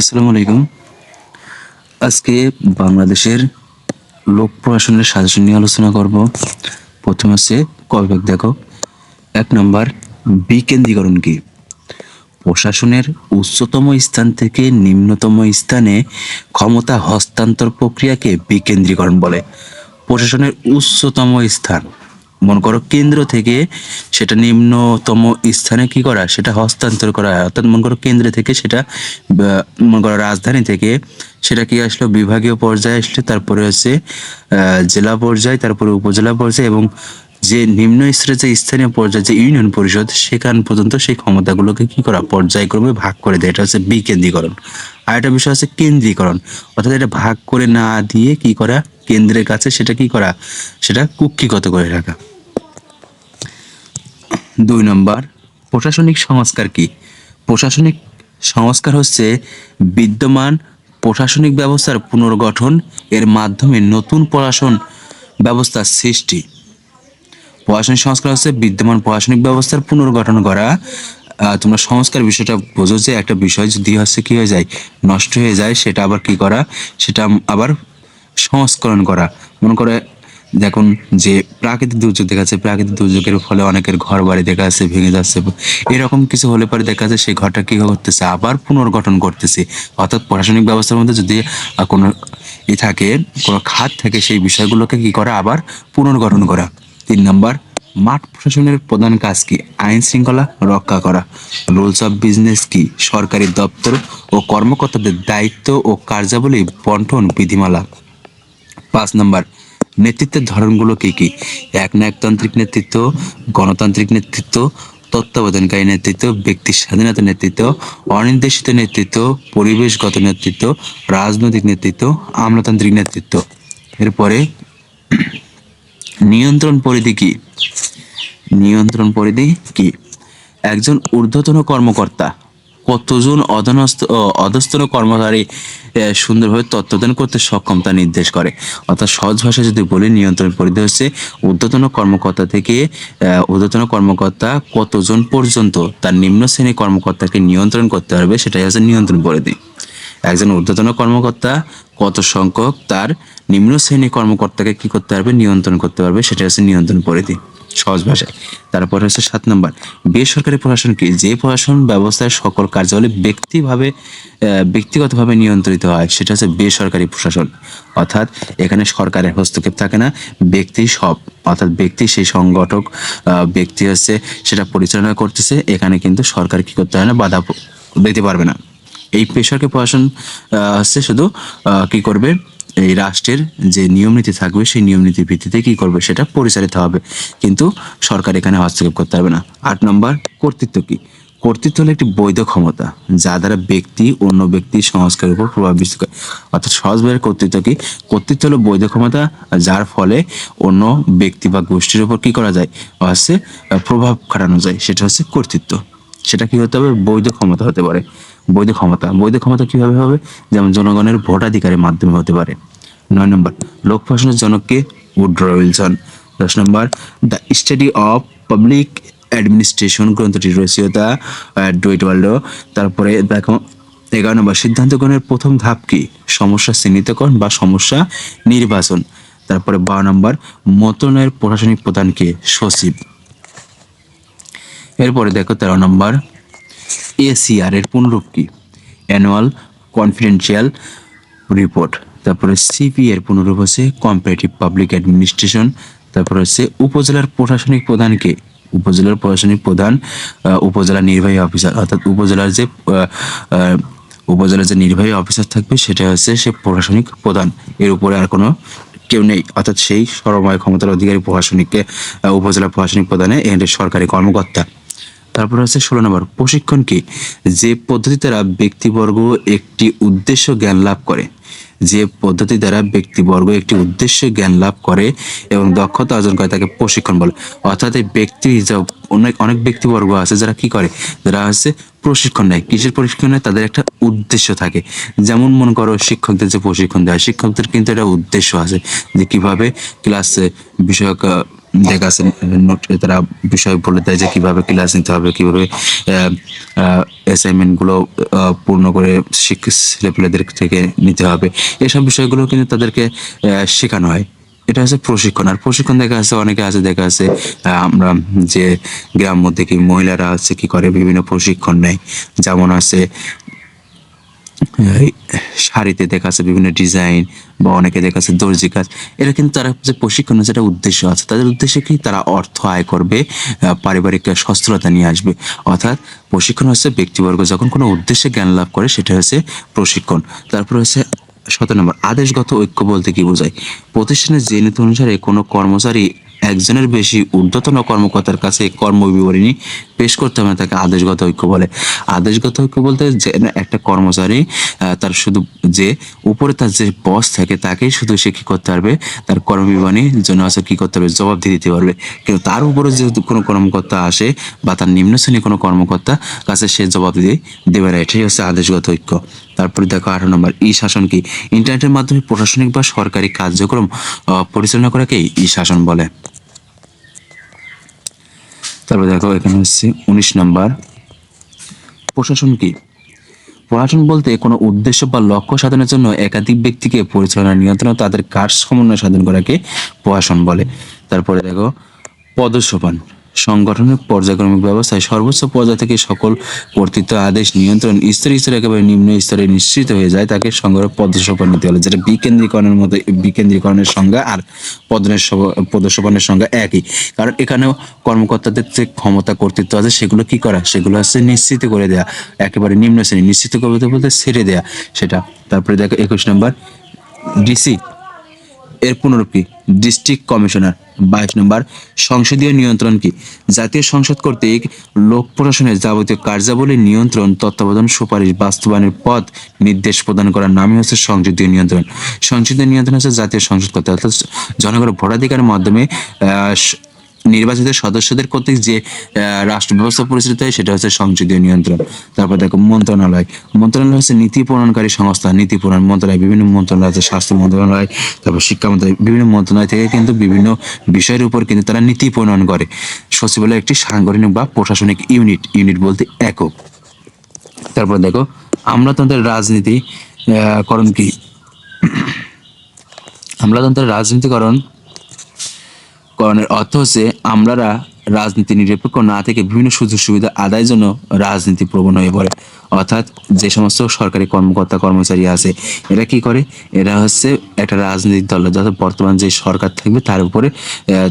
আসসালামু আলাইকুম। আজকে বাংলাদেশের লোক প্রশাসনের সাজেশন নিয়ে আলোচনা করব। প্রথম হচ্ছে কয়ভাগ দেখো। এক নম্বর, বিকেন্দ্রীকরণ কি? প্রশাসনের উচ্চতম স্থান থেকে নিম্নতম স্থানে ক্ষমতা হস্তান্তর প্রক্রিয়াকে বিকেন্দ্রীকরণ বলে। প্রশাসনের উচ্চতম স্থান। মনে করো, কেন্দ্র থেকে সেটা নিম্নতম স্থানে কি করা? সেটা হস্তান্তর করা হয়। অর্থাৎ মনে করো, কেন্দ্র থেকে সেটা মনে করো, রাজধানী থেকে সেটা কি আসলো? বিভাগীয় পর্যায়ে আসলে, তারপরে হচ্ছে জেলা পর্যায়ে, তারপরে উপজেলা পর্যায়ে এবং যে নিম্ন স্তরের যে স্থানীয় পর্যায়ে যে ইউনিয়ন পরিষদ, সেখান পর্যন্ত সেই ক্ষমতাগুলোকে কি করা? পর্যায়ক্রমে ভাগ করে দেয়। এটা হচ্ছে বিকেন্দ্রীকরণ। আর একটা বিষয় হচ্ছে কেন্দ্রীকরণ। অর্থাৎ এটা ভাগ করে না দিয়ে কি করা? কেন্দ্রের কাছে সেটা কি করা? সেটা কুক্ষিগত করে রাখা। দুই নম্বর, প্রশাসনিক সংস্কার কি? প্রশাসনিক সংস্কার হচ্ছে বিদ্যমান প্রশাসনিক ব্যবস্থার পুনর্গঠন, এর মাধ্যমে নতুন প্রশাসন ব্যবস্থার সৃষ্টি। প্রশাসনিক সংস্কার হচ্ছে বিদ্যমান প্রশাসনিক ব্যবস্থার পুনর্গঠন করা। তোমরা সংস্কার বিষয়টা বোঝো যে একটা বিষয় যদি হচ্ছে কী হয়ে যায়, নষ্ট হয়ে যায়, সেটা আবার কি করা? সেটা আবার সংস্করণ করা। মনে করে দেখুন যে প্রাকৃতিক দুর্যোগ দেখা যাচ্ছে, প্রাকৃতিক দুর্যোগের ফলে অনেকের ঘর বাড়ি দেখা যাচ্ছে, ভেঙে যাচ্ছে এরকম কিছু হলে পরে দেখা যাচ্ছে সেই ঘরটা কি করতেছে, আবার পুনর্গঠন করতেছে। অর্থাৎ প্রশাসনিক ব্যবস্থার মধ্যে যদি কোনো ই থাকে, কোনো খাত থাকে সেই বিষয়গুলোকে কি করা, আবার পুনর্গঠন করা। তিন নম্বর, মাঠ প্রশাসনের প্রধান কাজ কি? আইন শৃঙ্খলা রক্ষা করা। রুলস অফ বিজনেস কি? সরকারি দপ্তর ও কর্মকর্তাদের দায়িত্ব ও কার্যাবলী বন্টন, বিধিমালা। পাঁচ নম্বর নেতৃত্বের ধরনগুলো কি কি? একনায়কতান্ত্রিক নেতৃত্ব, গণতান্ত্রিক নেতৃত্ব, তত্ত্বাবধানকারী নেতৃত্ব, ব্যক্তি স্বাধীনতা নেতৃত্ব, অনির্দেশিত নেতৃত্ব, পরিবেশগত নেতৃত্ব, রাজনৈতিক নেতৃত্ব, আমলাতান্ত্রিক নেতৃত্ব। এরপরে, নিয়ন্ত্রণ পরিধি কি? নিয়ন্ত্রণ পরিধি কি? একজন ঊর্ধ্বতন কর্মকর্তা কতজন অধনস্থ অধস্তন কর্মচারী সুন্দরভাবে তত্ত্বাবধান করতে সক্ষম তা নির্দেশ করে। অর্থাৎ সহজ ভাষায় যদি বলি, নিয়ন্ত্রণ পরিধি হচ্ছে ঊর্ধ্বতন কর্মকর্তা থেকে ঊর্ধ্বতন কর্মকর্তা কতজন পর্যন্ত তার নিম্ন শ্রেণি কর্মকর্তাকে নিয়ন্ত্রণ করতে পারবে, সেটাই হচ্ছে নিয়ন্ত্রণ পরিধি। একজন ঊর্ধ্বতন কর্মকর্তা কত সংখ্যক তার নিম্ন শ্রেণি কর্মকর্তাকে কি করতে পারবে, নিয়ন্ত্রণ করতে পারবে সেটা হচ্ছে নিয়ন্ত্রণ পরিধি। সহজ ভাষায়। তারপরে হচ্ছে সাত নম্বর, বেসরকারি প্রশাসন কি? যে প্রশাসন ব্যবস্থায় সকল কার্যাবলী ব্যক্তিভাবে ব্যক্তিগতভাবে নিয়ন্ত্রিত হয়, সেটা হচ্ছে বেসরকারি প্রশাসন। অর্থাৎ এখানে সরকারের হস্তক্ষেপ থাকে না, ব্যক্তি সব, অর্থাৎ ব্যক্তি সেই সংগঠক ব্যক্তি হচ্ছে সেটা পরিচালনা করতেছে, এখানে কিন্তু সরকার কি করতে হয় না, বাধা দিতে পারবে না। এই পেশাকে প্রশাসন হচ্ছে শুধু কি করবে? এই রাষ্ট্রের যে নিয়ম নীতি থাকবে, সেই নিয়ম নীতির ভিত্তিতে কি করবে সেটা পরিচালিত হবে। কিন্তু সরকার এখানে হস্তক্ষেপ করতে পারবে না। আট নম্বর, কর্তৃত্ব কি? কর্তৃত্ব হলো একটি বৈধ ক্ষমতা, যা দ্বারা ব্যক্তি, অন্য ব্যক্তির সংস্কারের উপর প্রভাব বিস্তার করে। অর্থাৎ সহজভাবে কর্তৃত্ব কি? কর্তৃত্ব হলো বৈধ ক্ষমতা, যার ফলে অন্য ব্যক্তি বা গোষ্ঠীর উপর কি করা যায়? হচ্ছে প্রভাব খাটানো যায়। সেটা হচ্ছে কর্তৃত্ব। সেটা কি হতে হবে? বৈধ ক্ষমতা হতে পারে। বৈধ ক্ষমতা। বৈধ ক্ষমতা কীভাবে হবে? যেমন জনগণের ভোটাধিকারের মাধ্যমে হতে পারে। নয় নম্বর, লোক প্রশাসনের জনককে উড্র উইলসন? দশ নম্বর, the study of public administration গ্রন্থটি রচিয়তা ডুইট ওয়ার্ল্ড তারপরে দেখো, এগারো নম্বর সিদ্ধান্ত গ্রহণের প্রথম ধাপ কি? সমস্যা চিহ্নিতকরণ বা সমস্যা নির্বাচন। তারপরে বারো নম্বর মন্ত্রণালয়ের প্রশাসনিক প্রধানকে সচিব। এরপরে দেখো, তেরো নম্বর এসিআর এর পুনরূপ কি? Annual confidential report. তারপরে সিপি এর পুনরূপ হচ্ছে কম্পারেটিভ পাবলিক অ্যাডমিনিস্ট্রেশন তারপরে হচ্ছে উপজেলার প্রশাসনিক প্রধানকে, উপজেলার প্রশাসনিক প্রধান উপজেলা নির্বাহী অফিসার, অর্থাৎ উপজেলার যে উপজেলার যে নির্বাহী অফিসার থাকবে, সেটা হচ্ছে সে প্রশাসনিক প্রধান। এর উপরে আর কোনো কেউ নেই, অর্থাৎ সেই সর্বময় ক্ষমতার অধিকারী প্রশাসনিককে উপজেলা প্রশাসনিক প্রধানে এর সরকারি কর্মকর্তা। তারপর হচ্ছে ষোলো নম্বর, প্রশিক্ষণ কি? যে পদ্ধতি দ্বারা ব্যক্তিবর্গ একটি উদ্দেশ্য জ্ঞান লাভ করে যে পদ্ধতি দ্বারা ব্যক্তিবর্গ একটি উদ্দেশ্যে জ্ঞান লাভ করে এবং দক্ষতা অর্জন করে তাকে প্রশিক্ষণ বলে। অর্থাৎ এই ব্যক্তি অনেক অনেক ব্যক্তিবর্গ আছে যারা কি করে? যারা হচ্ছে প্রশিক্ষণ নেয়। কিসের প্রশিক্ষণ নেয়? তাদের একটা উদ্দেশ্য থাকে। যেমন মনে করো শিক্ষকদের যে প্রশিক্ষণ দেয়, শিক্ষকদের কিন্তু একটা উদ্দেশ্য আছে যে কীভাবে ক্লাসে বিষয়ক দেখা আছে নোট তারা বিষয় বলে দেয় যে কীভাবে ক্লাস নিতে হবে কীভাবে অ্যাসাইনমেন্টগুলো আহ, পূর্ণ করে ছেলেপেলেদের থেকে নিতে হবে। এসব বিষয়গুলো কিন্তু তাদেরকে শেখানো হয়। এটা হচ্ছে প্রশিক্ষণ। আর প্রশিক্ষণ দেখা আছে অনেকে আছে দেখা আছে আমরা যে গ্রাম থেকে মহিলারা আছে কি করে বিভিন্ন প্রশিক্ষণ নেয়। যেমন আছে শাড়িতে দেখা বিভিন্ন ডিজাইন বা অনেকে দেখা যাচ্ছে দর্জি কাজ। এটা কিন্তু তারা যে প্রশিক্ষণের যেটা উদ্দেশ্য আছে, তাদের উদ্দেশ্যে কি তারা অর্থ আয় করবে পারিবারিক সচ্ছলতা নিয়ে আসবে। অর্থাৎ প্রশিক্ষণ হচ্ছে ব্যক্তিবর্গ, যখন কোনো উদ্দেশ্যে জ্ঞান লাভ করে, সেটা হচ্ছে প্রশিক্ষণ। তারপর হচ্ছে সতেরো নম্বর, আদেশগত ঐক্য বলতে কি বোঝায়? প্রতিষ্ঠানের যে নীতি অনুসারে কোনো কর্মচারী একজনের বেশি ঊর্ধ্বতন কর্মকর্তার কাছে কর্ম বিবরণী পেশ করতে হবে তাকে আদেশগত ঐক্য বলে। আদেশগত ঐক্য বলতে যে একটা কর্মচারী তার শুধু যে উপরে তার যে বস থাকে, তাকেই শুধু সে কি করতে পারবে? তার কর্মবিবরণীর জন্য আছে কি করতে পারবে? জবাব দিয়ে দিতে পারবে। কিন্তু তার উপরে যেহেতু কোনো কর্মকর্তা আসে বা তার নিম্ন শ্রেণির কোনো কর্মকর্তা, কাছে সে জবাব দিয়ে দেবে না। এটাই হচ্ছে আদেশগত ঐক্য। তারপরে দেখো আঠারো নম্বর, ই শাসন কি? ইন্টারনেটের মাধ্যমে প্রশাসনিক বা সরকারি কার্যক্রম পরিচালনা করাকে ই শাসন বলে। তারপর দেখো এখানে হচ্ছে উনিশ নাম্বার। প্রশাসন কি? প্রশাসন বলতে কোনো উদ্দেশ্য বা লক্ষ্য সাধনের জন্য একাধিক ব্যক্তিকে পরিচালনা, নিয়ন্ত্রণ তাদের কাজ সমন্বয় সাধন করাকে প্রশাসন বলে। তারপরে দেখো পদসোপান সংগঠনের পর্যায়ক্রমিক ব্যবস্থায় সর্বোচ্চ পর্যায় থেকে সকল কর্তৃত্ব আদেশ নিয়ন্ত্রণ স্তরে স্তরে একেবারে নিম্ন স্তরে নিশ্চিত হয়ে যায়, তাকে সংগ্রহ পদসোপান নিতে হলে, যেটা বিকেন্দ্রীকরণের মতো বিকেন্দ্রীকরণের সংজ্ঞা আর পদনের পদসোপানের সংজ্ঞা একই। কারণ এখানেও কর্মকর্তাদের যে ক্ষমতা, কর্তৃত্ব আছে, সেগুলো কি করা? সেগুলো হচ্ছে নিশ্চিত করে দেয়া, একেবারে নিম্ন শ্রেণি। নিশ্চিত করতে বলতে ছেড়ে দেয়া সেটা। তারপরে দেখো একুশ নম্বর, ডিসি, এর পুনরূপ কি ডিস্ট্রিক্ট কমিশনার। বাইশ নম্বর, সংসদীয় নিয়ন্ত্রণ কি? জাতীয় সংসদ কর্তৃক লোক প্রশাসনের যাবতীয় কার্যাবলী নিয়ন্ত্রণ, তত্ত্বাবধান, সুপারিশ, বাস্তবায়নের পথ নির্দেশ প্রদান করার নামই হচ্ছে সংসদীয় নিয়ন্ত্রণ। সংসদীয় নিয়ন্ত্রণ হচ্ছে জাতীয় সংসদ কর্তৃক, অর্থাৎ জনগণের ভোটাধিকারের মাধ্যমে নির্বাচিত সদস্যদের কর্তৃক যে রাষ্ট্র ব্যবস্থা পরিচালিত হয়, সেটা হচ্ছে সংসদীয় নিয়ন্ত্রণ। তারপর দেখো মন্ত্রণালয়। মন্ত্রণালয় হচ্ছে নীতি প্রণয়নকারী সংস্থা। নীতি প্রণয়ন মন্ত্রণালয়, বিভিন্ন মন্ত্রণালয় আছে, স্বাস্থ্য মন্ত্রণালয়, তারপর শিক্ষা মন্ত্রণালয়, বিভিন্ন মন্ত্রণালয় থেকে কিন্তু বিভিন্ন বিষয়ের উপর কিন্তু তারা নীতি প্রণয়ন করে। সচিবালয় একটি সাংগঠনিক বা প্রশাসনিক ইউনিট ইউনিট বলতে একক। তারপর দেখো, আমলাতন্ত্রের রাজনীতি করণ কি? আমলাতন্ত্রের রাজনীতিকরণ করণের অর্থ হচ্ছে আমরারা রাজনীতি নিরপেক্ষ না থেকে বিভিন্ন সুযোগ সুবিধা আদায়ের জন্য রাজনীতি প্রবণ হয়ে পড়ে। অর্থাৎ যে সমস্ত সরকারি কর্মকর্তা, কর্মচারী আছে, এরা কি করে? এরা হচ্ছে একটা রাজনৈতিক দল। যাতে বর্তমান যে সরকার থাকবে তার উপরে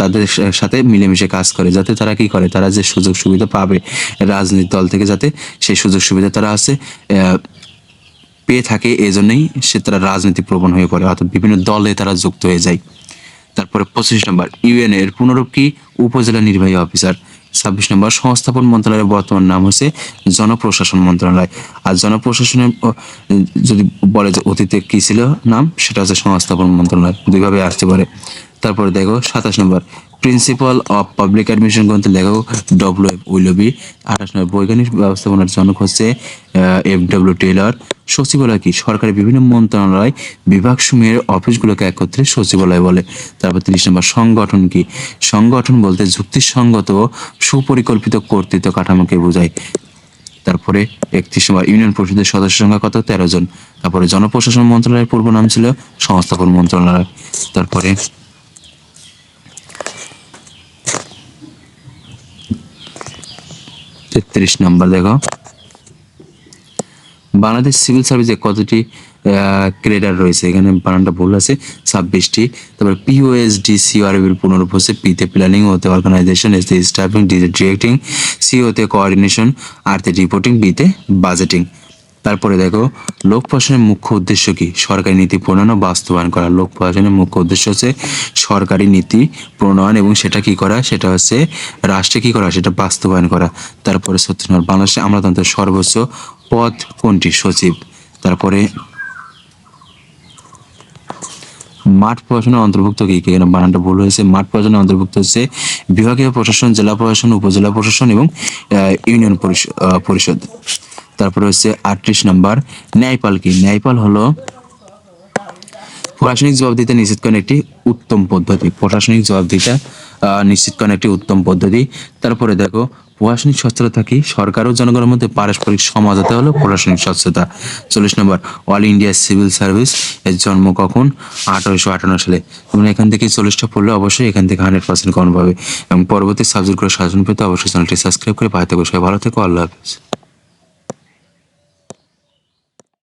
তাদের সাথে মিলেমিশে কাজ করে। যাতে তারা কি করে? তারা যে সুযোগ সুবিধা পাবে রাজনৈতিক দল থেকে যাতে সেই সুযোগ সুবিধা তারা আছে পেয়ে থাকে, এজন্যই সে তারা রাজনীতি প্রবণ হয়ে পড়ে। অর্থাৎ বিভিন্ন দলে তারা যুক্ত হয়ে যায়। তারপরে পঁচিশ নম্বর ইউএন এর পুনরূপ কি উপজেলা নির্বাহী অফিসার। ছাব্বিশ নম্বর সংস্থাপন মন্ত্রণালয়ের বর্তমান নাম হচ্ছে জনপ্রশাসন মন্ত্রণালয়। আর জনপ্রশাসনের যদি বলে যে অতীতে কি ছিল নাম, সেটা হচ্ছে সংস্থাপন মন্ত্রণালয়। দুইভাবে আসতে পারে। তারপরে দেখো সাতাশ নম্বর। প্রিন্সিপাল অফ পাবলিক অ্যাডমিশন গ্রন্থের লেখক ডব্লিউ এফ উইলবি। আঠাশ নম্বর, বৈজ্ঞানিক ব্যবস্থাপনার জনক হচ্ছে এফ ডব্লিউ টেইলর সচিবালয় কি? সরকারি বিভিন্ন মন্ত্রণালয় বিভাগ সমূহের অফিসগুলোকে একত্রে সচিবালয় বলে। তারপর তিরিশ নম্বর, সংগঠন কি? সংগঠন বলতে যুক্তিসঙ্গত, সুপরিকল্পিত কর্তৃত্ব কাঠামোকে বোঝায়। তারপরে একত্রিশ নম্বর, ইউনিয়ন পরিষদের সদস্য সংখ্যা কত? তেরো জন। তারপরে জনপ্রশাসন মন্ত্রণালয়ের পূর্ব নাম ছিল সংস্থাপন মন্ত্রণালয়। তারপরে তেত্রিশ নম্বর, দেখো। বাংলাদেশ সিভিল সার্ভিসে কতটি ক্রেডার রয়েছে? এখানে বানানটা ভুল আছে, ছাব্বিশটি। তারপর পিওএসডি সিআরবির পুনরূপ হচ্ছে পিতে প্ল্যানিং ওতে অর্গানাইজেশন এস তে স্টাফিং ডিতে ডিরেক্টিং সিওতে কোঅর্ডিনেশন আর তে রিপোর্টিং বিতে বাজেটিং তারপরে দেখো, লোক প্রশাসনের মুখ্য উদ্দেশ্য কি? সরকারি নীতি প্রণয়ন ও বাস্তবায়ন করা। লোক প্রশাসনের মুখ্য উদ্দেশ্য হচ্ছে সরকারি নীতি প্রণয়ন এবং সেটা কি করা? সেটা হচ্ছে রাষ্ট্রে কি করা? সেটা বাস্তবায়ন করা। তারপরে সত্য বাংলাদেশে আমলাতন্ত্রের সর্বোচ্চ পদ কোনটি? সচিব। তারপরে মাঠ প্রশাসনের অন্তর্ভুক্ত কি? কি এখানে বানানটা ভুল হয়েছে? মাঠ প্রশাসনের অন্তর্ভুক্ত হচ্ছে বিভাগীয় প্রশাসন, জেলা প্রশাসন, উপজেলা প্রশাসন এবং ইউনিয়ন পরিষদ। তারপরে হচ্ছে আটত্রিশ নম্বর ন্যায়পাল কি? ন্যায়পাল হলো প্রশাসনিক জবাবদিহিতা নিশ্চিত করেন একটি উত্তম পদ্ধতি। প্রশাসনিক জবাবদিহিতা আহ, নিশ্চিত করেন একটি উত্তম পদ্ধতি। তারপরে দেখো প্রশাসনিক স্বচ্ছতা কি? সরকার ও জনগণের মধ্যে পারস্পরিক সমাজতা হলো প্রশাসনিক স্বচ্ছতা। চল্লিশ নম্বর অল ইন্ডিয়া সিভিল সার্ভিস এর জন্ম কখন? আঠারোশো আটান্ন সালে। তুমি এখান থেকে চল্লিশটা পড়লে অবশ্যই এখান থেকে হান্ড্রেড পার্সেন্ট কমন পাবে। এবং পরবর্তী সাবজেক্টগুলো সাজানো পেতে অবশ্যই চ্যানেলটি সাবস্ক্রাইব করে পাঠাতে সবাই ভালো থেকো আল্লাহ হাফিজ।